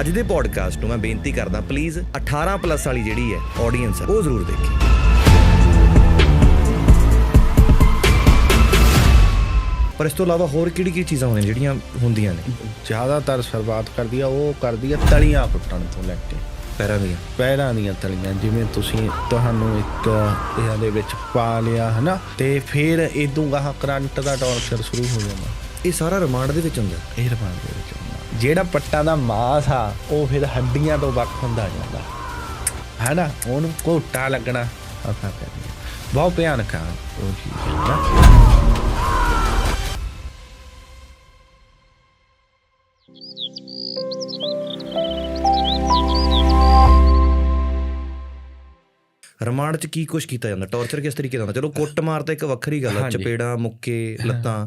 ਅੱਜ ਦੇ ਪੋਡਕਾਸਟ ਨੂੰ ਮੈਂ ਬੇਨਤੀ ਕਰਦਾ ਪਲੀਜ਼ 18 ਪਲੱਸ ਵਾਲੀ ਜਿਹੜੀ ਹੈ ਆਡੀਅנס ਉਹ ਜ਼ਰੂਰ ਦੇਖੇ। ਪਰ ਇਸ ਤੋਂ ਇਲਾਵਾ ਹੋਰ ਕਿਹੜੀ ਕਿਹੜੀ ਚੀਜ਼ਾਂ ਹੁੰਦੀਆਂ ਜਿਹੜੀਆਂ ਹੁੰਦੀਆਂ ਨੇ? ਜ਼ਿਆਦਾਤਰ ਸ਼ੁਰੂਆਤ ਕਰਦੀ ਆ ਉਹ ਕਰਦੀ ਆ ਤਲੀਆਂ ਕੁੱਟਣ ਤੋਂ ਲੈ ਕੇ। ਪੈਰਾਂ ਦੀਆਂ। ਪੈਰਾਂ ਦੀਆਂ ਤਲੀਆਂ ਜਿਵੇਂ ਤੁਸੀਂ ਤੁਹਾਨੂੰ ਇੱਕ ਇਹਨਾਂ ਦੇ ਵਿੱਚ ਪਾ ਲਿਆ ਹਨਾ? ਤੇ ਫਿਰ ਇਦੋਂ ਗਾਹ ਕਰੰਟ ਦਾ ਟਾਰਚਰ ਸ਼ੁਰੂ ਹੋ ਜਾਂਦਾ। ਇਹ ਸਾਰਾ ਰਿਮਾਂਡ ਦੇ ਵਿੱਚ ਹੁੰਦਾ। ਇਹ ਰਮਾਨ ਦੇ ਵਿੱਚ ਹੁੰਦਾ। ਜਿਹੜਾ ਪੱਟਾਂ ਦਾ ਮਾਸ ਆ ਉਹ ਫਿਰ ਹੱਡੀਆਂ ਤੋਂ ਵੱਖ ਹੁੰਦਾ ਜਾਂਦਾ। ਹੈਨਾ? ਉਹਨੂੰ ਘੋਟਾ ਲੱਗਣਾ ਆਪਾਂ ਕਹਿੰਦੇ ਹਾਂ। ਬਹੁਤ ਭਿਆਨਕ ਆ ਉਹ ਚੀਜ਼ ਹੈ ਨਾ। ਰਿਮਾਂਡ 'ਚ ਕੀ ਕੁਝ ਕੀਤਾ ਜਾਂਦਾ? ਟੌਰਚਰ ਕਿਸ ਤਰੀਕੇ ਦਾ ਹੁੰਦਾ? ਚਲੋ ਕੁੱਟ ਮਾਰ ਤਾਂ ਇੱਕ ਵੱਖਰੀ ਗੱਲ ਹੈ ਹਾਂਜੀ। ਚਪੇੜਾਂ ਮੁੱਕੇ ਲੱਤਾਂ।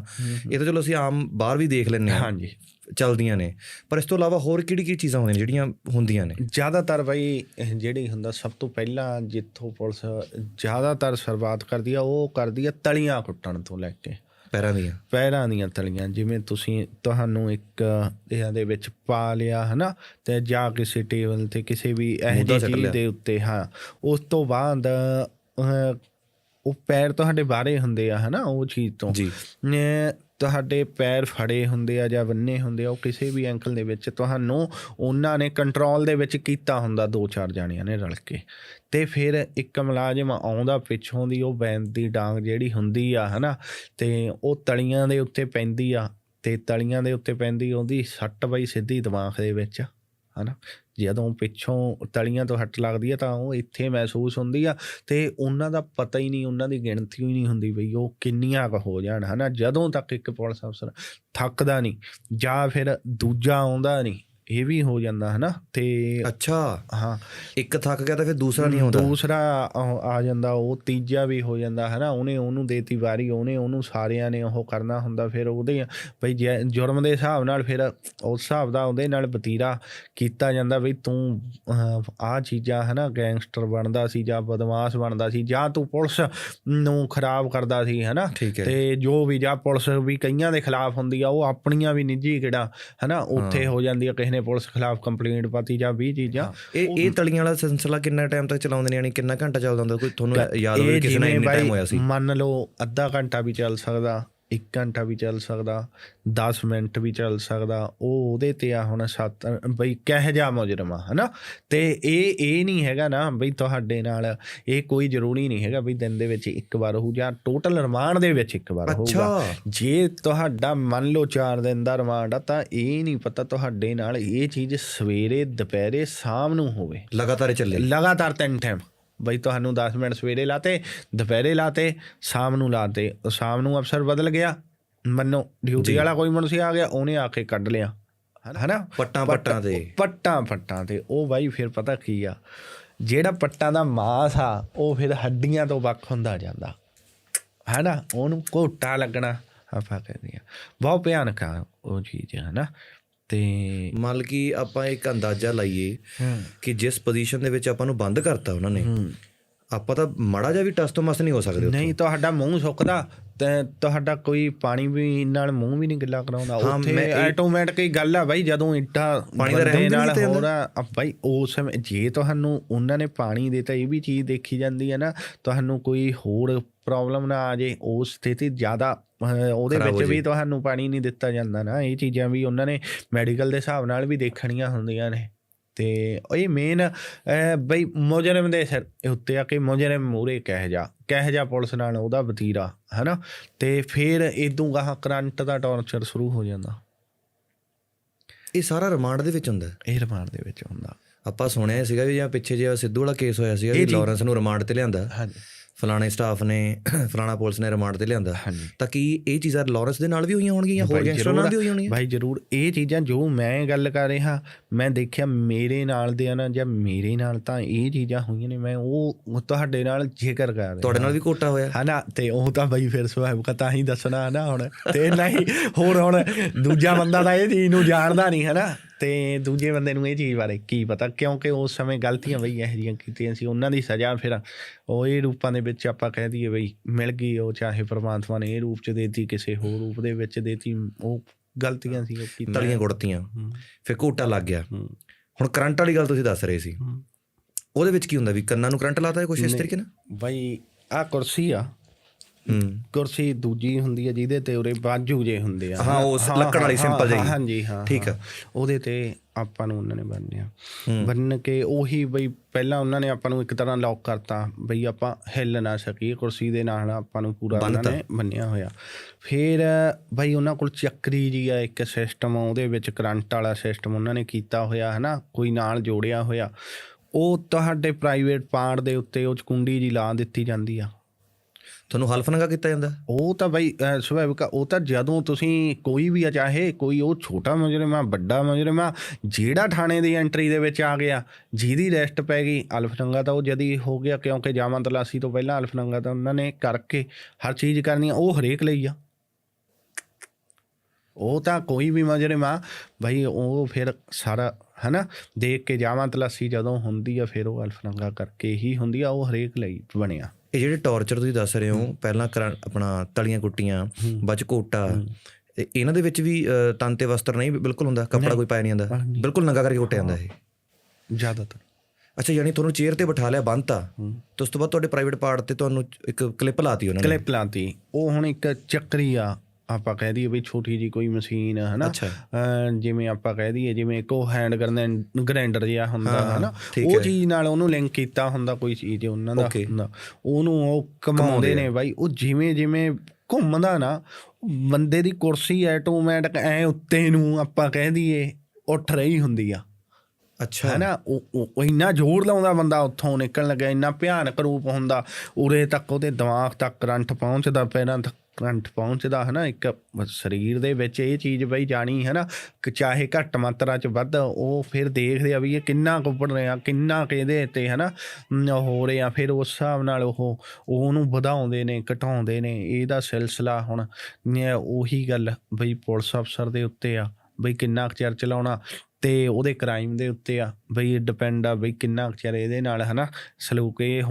ਇਹ ਤਾਂ ਚਲੋ ਅਸੀਂ ਆਮ ਬਾਹਰ ਵੀ ਦੇਖ ਲੈਂਦੇ ਹਾਂ। ਹਾਂਜੀ। ਚਲਦੀਆਂ ਨੇ। ਪਰ ਇਸ ਤੋਂ ਇਲਾਵਾ ਹੋਰ ਕਿਹੜੀ ਕਿਹੜੀ ਚੀਜ਼ਾਂ ਹੁੰਦੀਆਂ ਜਿਹੜੀਆਂ ਹੁੰਦੀਆਂ ਨੇ? ਜ਼ਿਆਦਾਤਰ ਬਈ ਜਿਹੜੀ ਹੁੰਦਾ ਸਭ ਤੋਂ ਪਹਿਲਾਂ ਜਿੱਥੋਂ ਪੁਲਿਸ ਜ਼ਿਆਦਾਤਰ ਸ਼ੁਰੂਆਤ ਕਰਦੀ ਆ ਉਹ ਕਰਦੀ ਆ ਤਲੀਆਂ ਕੁੱਟਣ ਤੋਂ ਲੈ ਕੇ। ਪੈਰਾਂ ਦੀਆਂ। ਪੈਰਾਂ ਦੀਆਂ ਤਲੀਆਂ ਜਿਵੇਂ ਤੁਸੀਂ ਤੁਹਾਨੂੰ ਇੱਕ ਇਹਨਾਂ ਦੇ ਵਿੱਚ ਪਾ ਲਿਆ ਹਨਾ? ਤੇ ਜਾਂ ਕਿਸੇ ਟੇਬਲ ਤੇ ਕਿਸੇ ਵੀ ਇਹੋ ਚੀਜ਼। ਦੇ ਉੱਤੇ ਹਾਂ। ਉਸ ਤੋਂ ਬਾਅਦ ਉਹ ਪੈਰ ਤੁਹਾਡੇ ਬਾਹਰੇ ਹੁੰਦੇ ਆ ਹਨਾ? ਉਹ ਚੀਜ਼ ਤੋਂ। ਤੁਹਾਡੇ ਪੈਰ ਫੜੇ ਹੁੰਦੇ ਆ ਜਾਂ ਬੰਨੇ ਹੁੰਦੇ ਆ, ਉਹ ਕਿਸੇ ਵੀ ਐਂਕਲ ਦੇ ਵਿੱਚ ਤੁਹਾਨੂੰ ਉਹਨਾਂ ਨੇ ਕੰਟਰੋਲ ਦੇ ਵਿੱਚ ਕੀਤਾ ਹੁੰਦਾ, ਦੋ ਚਾਰ ਜਾਣਿਆਂ ਨੇ ਰਲ ਕੇ। ਤੇ ਫਿਰ ਇੱਕ ਮੁਲਾਜ਼ਮ ਆਉਂਦਾ ਪਿੱਛੋਂ ਦੀ, ਉਹ ਬੈਂਦ ਦੀ ਡਾਂਗ ਜਿਹੜੀ ਹੁੰਦੀ ਆ, ਹਨਾ, ਤੇ ਉਹ ਤਲੀਆਂ ਦੇ ਉੱਤੇ ਪੈਂਦੀ ਆ, ਤੇ ਤਲੀਆਂ ਦੇ ਉੱਤੇ ਪੈਂਦੀ, ਉਹਦੀ ਸੱਟ ਬਈ ਸਿੱਧੀ ਦਿਮਾਗ ਦੇ ਵਿੱਚ। ਹਨਾ? ਜਦੋਂ ਪਿੱਛੋਂ ਤਲੀਆਂ ਤੋਂ ਹੱਟ ਲੱਗਦੀ ਆ ਤਾਂ ਉਹ ਇੱਥੇ ਮਹਿਸੂਸ ਹੁੰਦੀ ਆ ਤੇ ਉਹਨਾਂ ਦਾ ਪਤਾ ਹੀ ਨਹੀਂ, ਉਹਨਾਂ ਦੀ ਗਿਣਤੀ ਹੀ ਨਹੀਂ ਹੁੰਦੀ ਬਈ ਉਹ ਕਿੰਨੀਆਂ ਕੁ ਹੋ ਜਾਣ, ਹਨਾ? ਜਦੋਂ ਤੱਕ ਇੱਕ ਪੁਲਿਸ ਅਫਸਰ ਥੱਕਦਾ ਨਹੀਂ ਜਾਂ ਫਿਰ ਦੂਜਾ ਆਉਂਦਾ ਨਹੀਂ ਇਹ ਵੀ ਹੋ ਜਾਂਦਾ ਹਨਾ? ਤੇ ਅੱਛਾ। ਹਾਂ। ਇੱਕ ਥੱਕ ਗਿਆ ਤਾਂ ਫਿਰ ਦੂਸਰਾ ਨਹੀਂ ਆਉਂਦਾ। ਦੂਸਰਾ ਆ- ਜਾਂਦਾ ਉਹ ਤੀਜਾ ਵੀ ਹੋ ਜਾਂਦਾ ਹਨਾ? ਉਹਨੇ ਉਹਨੂੰ ਦੇਤੀ ਵਾਰੀ ਉਹਨੇ ਉਹਨੂੰ ਸਾਰਿਆਂ ਨੇ ਉਹ ਕਰਨਾ ਹੁੰਦਾ ਫਿਰ ਉਹਦੇ ਬਈ ਜੁਰਮ ਦੇ ਹਿਸਾਬ ਨਾਲ ਫਿਰ ਉਸ ਹਿਸਾਬ ਦਾ ਉਹਦੇ ਨਾਲ ਵਤੀਰਾ ਕੀਤਾ ਜਾਂਦਾ ਬਈ ਤੂੰ ਆਹ ਚੀਜ਼ਾਂ ਹਨਾ? ਗੈਂਗਸਟਰ ਬਣਦਾ ਸੀ ਜਾਂ ਬਦਮਾਸ਼ ਬਣਦਾ ਸੀ ਜਾਂ ਤੂੰ ਪੁਲਿਸ ਨੂੰ ਖਰਾਬ ਕਰਦਾ ਸੀ ਹੈ। ਤੇ ਜੋ ਵੀ ਜਾਂ ਪੁਲਿਸ ਵੀ ਕਈਆਂ ਦੇ ਖਿਲਾਫ ਹੁੰਦੀ ਆ ਉਹ ਆਪਣੀਆਂ ਵੀ ਨਿੱਜੀ ਕਿਹੜਾ ਹਨਾ? ਉੱਥੇ ਹੋ। ਜਾਂਦੀ ਆ ਕਿਸੇ ਨੇ ਪੁਲਿਸ ਖਿਲਾਫ ਕੰਪਲੇਂਟ ਪਾਤੀ ਜਾਂ 20 ਚੀਜ਼ਾਂ ਇਹ ਇਹ ਤਲੀਆਂ ਵਾਲਾ ਸਿਲਸਿਲਾ ਕਿੰਨਾ ਟਾਈਮ ਤੱਕ ਚਲਾਉਂਦੇ ਨੇ? ਯਾਨੀ ਕਿੰਨਾ ਘੰਟਾ ਚੱਲਦਾ ਹੁੰਦਾ? ਕੋਈ ਤੁਹਾਨੂੰ ਯਾਦ ਹੋਵੇ ਕਿਸੇ ਨਾਲ ਇੰਨਾ ਟਾਈਮ ਹੋਇਆ ਸੀ। ਮੰਨ ਲਓ ਅੱਧਾ ਘੰਟਾ ਵੀ ਚੱਲ ਸਕਦਾ। 1 ਘੰਟਾ ਵੀ ਚੱਲ ਸਕਦਾ 10 ਮਿੰਟ ਵੀ ਚੱਲ ਸਕਦਾ ਉਹ ਉਹਦੇ ਤੇ ਆ ਹੁਣ ਸੱਤ ਬਈ ਕਹਿ ਜਾ ਮੁਜਰਮ ਹਨਾ? ਤੇ ਇਹ ਇਹ ਨਹੀਂ ਹੈਗਾ ਨਾ ਬਈ ਤੁਹਾਡੇ ਨਾਲ ਇਹ ਕੋਈ ਜ਼ਰੂਰੀ ਨਹੀਂ ਹੈਗਾ ਬਈ ਦਿਨ ਦੇ ਵਿੱਚ ਇੱਕ ਵਾਰ ਹੋਊ ਜਾਂ ਟੋਟਲ ਰਿਮਾਂਡ ਦੇ ਵਿੱਚ ਇੱਕ ਵਾਰ ਹੋਊਗਾ। ਜੇ ਤੁਹਾਡਾ ਮੰਨ ਲਓ 4 ਦਿਨ ਦਾ ਰਿਮਾਂਡ ਆ ਤਾਂ ਇਹ ਨਹੀਂ ਪਤਾ ਤੁਹਾਡੇ ਨਾਲ ਇਹ ਚੀਜ਼ ਸਵੇਰੇ ਦੁਪਹਿਰੇ ਸ਼ਾਮ ਨੂੰ ਹੋਵੇ। ਲਗਾਤਾਰ ਚੱਲੇ। ਲਗਾਤਾਰ ਤਿੰਨ ਟਾਈਮ ਬਈ ਤੁਹਾਨੂੰ 10 ਮਿੰਟ ਸਵੇਰੇ ਲਾਤੇ ਦੁਪਹਿਰੇ ਲਾਤੇ ਸ਼ਾਮ ਨੂੰ ਲਾਤੇ। ਉਹ ਸ਼ਾਮ ਨੂੰ ਅਫਸਰ ਬਦਲ ਗਿਆ। ਮੰਨੋ ਡਿਊਟੀ। ਵਾਲਾ ਕੋਈ ਮਨੁੱਖੀ ਆ ਗਿਆ ਉਹਨੇ ਆ ਕੇ ਕੱਢ ਲਿਆ। ਹਨਾ? ਪੱਟਾਂ ਪੱਟਾਂ ਤੇ। ਪੱਟਾਂ ਪੱਟਾਂ ਤੇ। ਉਹ ਬਾਈ ਫਿਰ ਪਤਾ ਕੀ ਆ? ਜਿਹੜਾ ਪੱਟਾਂ ਦਾ ਮਾਸ ਆ ਉਹ ਫਿਰ ਹੱਡੀਆਂ ਤੋਂ ਵੱਖ ਹੁੰਦਾ ਜਾਂਦਾ। ਹੈਨਾ? ਉਹਨੂੰ ਘੋਟਾ ਲੱਗਣਾ ਆਪਾਂ ਕਹਿੰਦੇ ਆ। ਬਹੁਤ ਭਿਆਨਕ ਆ ਉਹ ਚੀਜ਼ ਹਨਾ? ਤੇ ਮੰਨ ਕਿ ਆਪਾਂ ਇੱਕ ਅੰਦਾਜ਼ਾ ਲਾਈਏ ਕਿ ਜਿਸ ਪੋਜੀਸ਼ਨ ਦੇ ਵਿੱਚ ਆਪਾਂ ਨੂੰ ਬੰਦ ਕਰਤਾ ਉਹਨਾਂ ਨੇ ਆਪਾਂ ਤਾਂ ਮੜਾ ਜਾ ਵੀ ਟਸ ਤੋਂ ਮਸ ਨਹੀਂ ਹੋ ਸਕਦੇ। ਨਹੀਂ ਤੁਹਾਡਾ ਮੂੰਹ ਸੁੱਕਦਾ ਤੇ ਤੁਹਾਡਾ ਕੋਈ ਪਾਣੀ ਵੀ ਨਾਲ ਮੂੰਹ ਵੀ ਨਹੀਂ ਗਿੱਲਾ ਕਰਾਉਂਦਾ। ਉੱਥੇ ਆਟੋਮੈਟਿਕ ਹੀ ਗੱਲ ਆ ਬਾਈ ਜਦੋਂ ਇੱਟਾਂ ਪਾਣੀ ਦਾ ਰਹਿੰਦ ਨਾਲ ਤੇ ਹੋ ਰਿਹਾ ਆ ਬਾਈ ਉਸ ਸਮੇਂ ਜੇ ਤੁਹਾਨੂੰ ਉਹਨਾਂ ਨੇ ਪਾਣੀ ਦਿੱਤਾ ਇਹ ਵੀ ਚੀਜ਼ ਦੇਖੀ ਜਾਂਦੀ ਹੈ ਨਾ ਤੁਹਾਨੂੰ ਕੋਈ ਹੋਰ ਪ੍ਰੋਬਲਮ ਨਾ ਆ ਜੇ ਉਸ ਸਥਿਤੀ ਜ਼ਿਆਦਾ ਉਹਦੇ ਵਿੱਚ। ਵੀ ਤੁਹਾਨੂੰ ਪਾਣੀ ਨਹੀਂ ਦਿੱਤਾ ਜਾਂਦਾ ਨਾ। ਇਹ ਚੀਜ਼ਾਂ ਵੀ ਉਹਨਾਂ ਨੇ ਮੈਡੀਕਲ ਦੇ ਹਿਸਾਬ ਨਾਲ ਵੀ ਦੇਖਣੀਆਂ ਹੁੰਦੀਆਂ ਨੇ। ਤੇ ਇਹ ਮੇਨ ਬਈ ਮੁਜਰਮ ਦੇ ਸਿਰ ਉੱਤੇ ਆ ਕਿ ਮੁਜਰਮ ਮੂਰੇ ਕਹਿ ਜਾ ਕਹਿ ਜਾ ਪੁਲਿਸ ਨਾਲ ਉਹਦਾ ਵਤੀਰਾ ਹੈਨਾ? ਤੇ ਫਿਰ ਇਦੋਂ ਗਾਹ ਕਰੰਟ ਦਾ ਟਾਰਚਰ ਸ਼ੁਰੂ ਹੋ ਜਾਂਦਾ। ਇਹ ਸਾਰਾ ਰਿਮਾਂਡ ਦੇ ਵਿੱਚ ਹੁੰਦਾ? ਇਹ ਰਿਮਾਂਡ ਦੇ ਵਿੱਚ ਹੁੰਦਾ। ਆਪਾਂ ਸੁਣਿਆ ਸੀਗਾ ਵੀ ਜਾਂ ਪਿੱਛੇ ਜਿਹਾ ਸਿੱਧੂ ਵਾਲਾ ਕੇਸ ਹੋਇਆ ਸੀਗਾ ਵੀ ਲਾਰੈਂਸ ਨੂੰ ਰਿਮਾਂਡ ਤੇ ਲਿਆਂਦਾ। ਹਾਂਜੀ। ਫਲਾਣੇ ਸਟਾਫ ਨੇ ਫਲਾਣਾ ਪੁਲਿਸ ਨੇ ਰਿਮਾਂਡ ਤੇ ਲਿਆਂਦਾ। ਤਾਂ ਕੀ ਇਹ ਚੀਜ਼ਾਂ ਲਾਰੈਂਸ ਦੇ ਨਾਲ ਵੀ ਹੋਈਆਂ ਹੋਣਗੀਆਂ ਜਾਂ ਹੋਰ ਭਾਈ ਗੈਂਗਸਟਰਾਂ ਨਾਲ ਵੀ ਹੋਈਆਂ ਹੋਣਗੀਆਂ? ਭਾਈ ਜ਼ਰੂਰ ਇਹ ਚੀਜ਼ਾਂ ਜੋ ਮੈਂ ਗੱਲ ਕਰ ਰਿਹਾ ਮੈਂ ਦੇਖਿਆ ਮੇਰੇ ਨਾਲ ਦੇ ਨਾ ਜਾਂ ਮੇਰੇ ਨਾਲ ਤਾਂ ਇਹ ਚੀਜ਼ਾਂ ਹੋਈਆਂ ਨੇ ਮੈਂ ਉਹ ਤੁਹਾਡੇ ਨਾਲ ਜ਼ਿਕਰ ਕਰ ਰਿਹਾ। ਤੁਹਾਡੇ ਨਾਲ ਵੀ ਕੋਟਾ ਹੋਇਆ? ਹਨਾ ਤੇ ਉਹ ਤਾਂ ਬਈ ਫਿਰ ਸੁਭਾਵ ਕਥਾ ਹੀ ਦੱਸਣਾ ਹਨਾ ਹੁਣ ਤੇ ਨਹੀਂ ਹੋਰ ਹੁਣ ਦੂਜਾ ਬੰਦਾ ਤਾਂ ਇਹ ਚੀਜ਼ ਨੂੰ ਜਾਣਦਾ ਨਹੀਂ ਹਨਾ ਤੇ ਦੂਜੇ ਬੰਦੇ ਨੂੰ ਇਹ ਚੀਜ਼ ਬਾਰੇ ਕੀ ਪਤਾ? ਕਿਉਂਕਿ ਉਸ ਸਮੇਂ ਗਲਤੀਆਂ ਬਈ ਇਹੋ ਜਿਹੀਆਂ ਕੀਤੀਆਂ ਸੀ ਉਹਨਾਂ ਦੀ ਸਜ਼ਾ ਫਿਰ ਉਹ ਇਹ ਰੂਪਾਂ ਦੇ ਵਿੱਚ ਆਪਾਂ ਕਹਿ ਦਈਏ ਬਈ ਮਿਲ ਗਈ ਉਹ ਚਾਹੇ ਪ੍ਰਮਾਤਮਾ ਨੇ ਇਹ ਰੂਪ ਚ ਦੇਤੀ ਕਿਸੇ ਹੋਰ ਰੂਪ ਦੇ ਵਿੱਚ ਦੇਤੀ ਉਹ ਗਲਤੀਆਂ ਸੀ ਉਹ ਕੀਤੀਆਂ। ਤਲੀਆਂ ਗੁੜਤੀਆਂ। ਫਿਰ ਕੋਟਾ ਲੱਗ ਗਿਆ। ਹੁਣ ਕਰੰਟ ਵਾਲੀ ਗੱਲ ਤੁਸੀਂ ਦੱਸ ਰਹੇ ਸੀ। ਉਹਦੇ ਵਿੱਚ ਕੀ ਹੁੰਦਾ ਵੀ ਕੰਨਾਂ ਨੂੰ ਕਰੰਟ ਲਾਤਾ ਹੈ ਕੁਛ ਇਸ ਤਰੀਕੇ ਨਾਲ? ਬਈ ਆ ਕੁਰਸੀ ਆ। ਕੁਰਸੀ ਦੂਜੀ ਹੁੰਦੀ ਹੈ ਜਿਹਦੇ ਤੇ ਉਰੇ ਬਾਜੂ ਜੇ ਹੁੰਦੇ ਆ। ਹਾਂ, ਉਹ ਲੱਕੜ ਵਾਲੀ simple ਜਿਹੀ। ਹਾਂਜੀ ਹਾਂ ਠੀਕ ਆ। ਉਹਦੇ ਤੇ ਆਪਾਂ ਨੂੰ ਉਹਨਾਂ ਨੇ ਬੰਨਿਆ ਬੰਨ ਕੇ ਉਹੀ ਬਈ ਪਹਿਲਾਂ ਉਹਨਾਂ ਨੇ ਆਪਾਂ ਨੂੰ ਇੱਕ ਤਰ੍ਹਾਂ ਲੌਕ ਕਰਤਾ ਬਈ ਆਪਾਂ ਹਿੱਲ ਨਾ ਸਕੀਏ ਕੁਰਸੀ ਦੇ ਨਾਲ ਆਪਾਂ ਨੂੰ ਪੂਰਾ ਉਹਨਾਂ ਨੇ ਬੰਨਿਆ ਹੋਇਆ। ਫਿਰ ਬਈ ਉਹਨਾਂ ਕੋਲ ਚੱਕਰੀ ਜੀ ਆ ਇੱਕ ਸਿਸਟਮ ਉਹਦੇ ਵਿੱਚ ਕਰੰਟ ਵਾਲਾ ਸਿਸਟਮ ਉਹਨਾਂ ਨੇ ਕੀਤਾ ਹੋਇਆ ਹਨਾ? ਕੋਈ ਨਾਲ ਜੋੜਿਆ ਹੋਇਆ। ਉਹ ਤੁਹਾਡੇ ਪ੍ਰਾਈਵੇਟ ਪਾਰਟ ਦੇ ਉੱਤੇ ਉਹ ਕੁੰਡੀ ਜੀ ਲਾ ਦਿੱਤੀ ਜਾਂਦੀ ਆ। ਤੁਹਾਨੂੰ ਹਲਫਨਗਾ ਕੀਤਾ ਜਾਂਦਾ? ਉਹ ਤਾਂ ਬਈ, ਅਹ, ਸੁਭਾਵਿਕ ਉਹ ਤਾਂ ਜਦੋਂ ਤੁਸੀਂ ਕੋਈ ਵੀ ਆ, ਚਾਹੇ ਕੋਈ ਉਹ ਛੋਟਾ ਮੁਜਰਮ ਆ, ਵੱਡਾ ਮੁਜਰਮ ਆ, ਜਿਹੜਾ ਥਾਣੇ ਦੀ ਐਂਟਰੀ ਦੇ ਵਿੱਚ ਆ ਗਿਆ, ਜਿਹਦੀ ਰੈਸਟ ਪੈ ਗਈ ਅਲਫਨੰਗਾ ਤਾਂ ਉਹ ਜਦੀ ਹੋ ਗਿਆ, ਕਿਉਂਕਿ ਜਾਮਾ ਤਲਾਸੀ ਤੋਂ ਪਹਿਲਾਂ ਅਲਫਨੰਗਾ ਤਾਂ ਉਹਨਾਂ ਨੇ ਕਰਕੇ ਹਰ ਚੀਜ਼ ਕਰਨੀ ਆ, ਉਹ ਹਰੇਕ ਲਈ ਆ। ਉਹ ਤਾਂ ਕੋਈ ਵੀ ਮੁਜਰਮ ਆ, ਬਈ ਉਹ ਫਿਰ ਸਾਰਾ, ਹਨਾ, ਦੇਖ ਕੇ ਜਾਵਾਂ ਤਲਾਸੀ ਜਦੋਂ ਹੁੰਦੀ ਆ, ਫਿਰ ਉਹ ਅਲਫਰੰਗਾ ਕਰਕੇ ਹੀ ਹੁੰਦੀ ਆ, ਉਹ ਹਰੇਕ ਲਈ ਬਣਿਆ। ਇਹ ਜਿਹੜੇ ਟੌਰਚਰ ਤੁਸੀਂ ਦੱਸ ਰਹੇ ਹੋ ਪਹਿਲਾਂ ਆਪਣਾ ਤਲੀਆਂ ਕੁੱਟੀਆਂ ਬਚ ਕੋਟਾ ਤੇ ਇਹਨਾਂ ਦੇ ਵਿੱਚ ਵੀ ਤਨ ਤੇ ਵਸਤਰ ਨਹੀਂ ਬਿਲਕੁਲ ਹੁੰਦਾ ਕੱਪੜਾ ਕੋਈ ਪਾਇਆ ਨਹੀਂ ਜਾਂਦਾ। ਬਿਲਕੁਲ ਨੰਗਾ ਕਰਕੇ ਕੁੱਟਿਆ ਜਾਂਦਾ ਇਹ। ਜ਼ਿਆਦਾਤਰ। ਅੱਛਾ ਯਾਨੀ ਤੁਹਾਨੂੰ ਚੇਅਰ ਤੇ ਬਿਠਾ ਲਿਆ ਬੰਨਤਾ ਤੇ। ਉਸ ਤੋਂ ਬਾਅਦ ਤੁਹਾਡੇ ਪ੍ਰਾਈਵੇਟ ਪਾਰਟ ਤੇ ਤੁਹਾਨੂੰ ਇੱਕ ਕਲਿੱਪ ਲਾਤੀ ਉਹਨਾਂ ਨੇ। ਕਲਿੱਪ ਲਾਤੀ। ਉਹ ਹੁਣ ਇੱਕ ਚੱਕਰੀ ਆ। ਆਪਾਂ ਕਹਿ ਦਈਏ ਵੀ ਛੋਟੀ ਜੀ ਕੋਈ ਮਸ਼ੀਨ ਹੈ ਨਾ ਜਿਵੇਂ ਆਪਾਂ ਕਹਿ ਦਈਏ ਜਿਵੇਂ ਕੋ ਹੈਂਡ ਕਰਨ ਗ੍ਰਾਈਂਡਰ ਜਿਹਾ ਹੁੰਦਾ ਹੈ ਨਾ ਉਹ ਚੀਜ਼ ਨਾਲ ਉਹਨੂੰ ਲਿੰਕ ਕੀਤਾ ਹੁੰਦਾ ਕੋਈ ਚੀਜ਼ ਉਹਨਾਂ ਦਾ. ਹੁੰਦਾ। ਉਹਨੂੰ ਉਹ ਕਮਾਉਂਦੇ ਨੇ ਬਾਈ। ਉਹ ਜਿਵੇਂ ਜਿਵੇਂ ਘੁੰਮਦਾ ਨਾ ਬੰਦੇ ਦੀ ਕੁਰਸੀ ਆਟੋਮੈਟਿਕ ਐ ਉੱਤੇ ਨੂੰ ਆਪਾਂ ਕਹਿ ਦਈਏ ਉੱਠ ਰਹੀ ਹੁੰਦੀ ਆ। ਅੱਛਾ। ਹੈਨਾ? ਉਹ ਉਹ- ਇੰਨਾ ਜ਼ੋਰ ਲਾਉਂਦਾ ਬੰਦਾ ਉੱਥੋਂ ਨਿਕਲਣ ਲੱਗਾ ਇੰਨਾ ਭਿਆਨਕ ਰੂਪ ਹੁੰਦਾ। ਉਰੇ ਤੱਕ ਉਹਦੇ ਦਿਮਾਗ ਤੱਕ ਕਰੰਟ ਪਹੁੰਚਦਾ ਪੈਰਾਂ ਤੱਕ ਕਰੰਟ ਪਹੁੰਚਦਾ ਹੈ ਨਾ ਇੱਕ ਸਰੀਰ ਦੇ ਵਿੱਚ ਇਹ ਚੀਜ਼ ਬਈ ਜਾਣੀ ਹੈ ਨਾ ਚਾਹੇ ਘੱਟ ਮਾਤਰਾ ਚ ਵੱਧ, ਉਹ ਫਿਰ ਦੇਖਦੇ ਆ ਵੀ ਇਹ ਕਿੰਨਾ ਕੁੱਪੜ ਰਿਹਾ, ਕਿੰਨਾ ਕੁ ਇਹਦੇ ਤੇ ਹੈ ਨਾ ਹੋ ਰਿਹਾ, ਫਿਰ ਉਸ ਹਿਸਾਬ ਨਾਲ ਉਹ, ਉਹਨੂੰ ਵਧਾਉਂਦੇ ਨੇ, ਘਟਾਉਂਦੇ ਨੇ, ਇਹਦਾ ਸਿਲਸਿਲਾ ਹੁਣ ਉਹੀ ਗੱਲ ਬਈ ਪੁਲਿਸ ਅਫਸਰ ਦੇ ਉੱਤੇ ਆ, ਬਈ ਕਿੰਨਾ ਕੁ ਚਿਰ ਚਲਾਉਣਾ ਤੇ ਉਹਦੇ ਕ੍ਰਾਈਮ ਦੇ ਉੱਤੇ ਆ, ਬਈ ਡਿਪੈਂਡ ਆ ਬਈ ਕਿੰਨਾ ਕੁ ਚਿਰ ਇਹਦੇ ਨਾਲ, ਹਨਾ? ਸਲੂਕ ਇਹ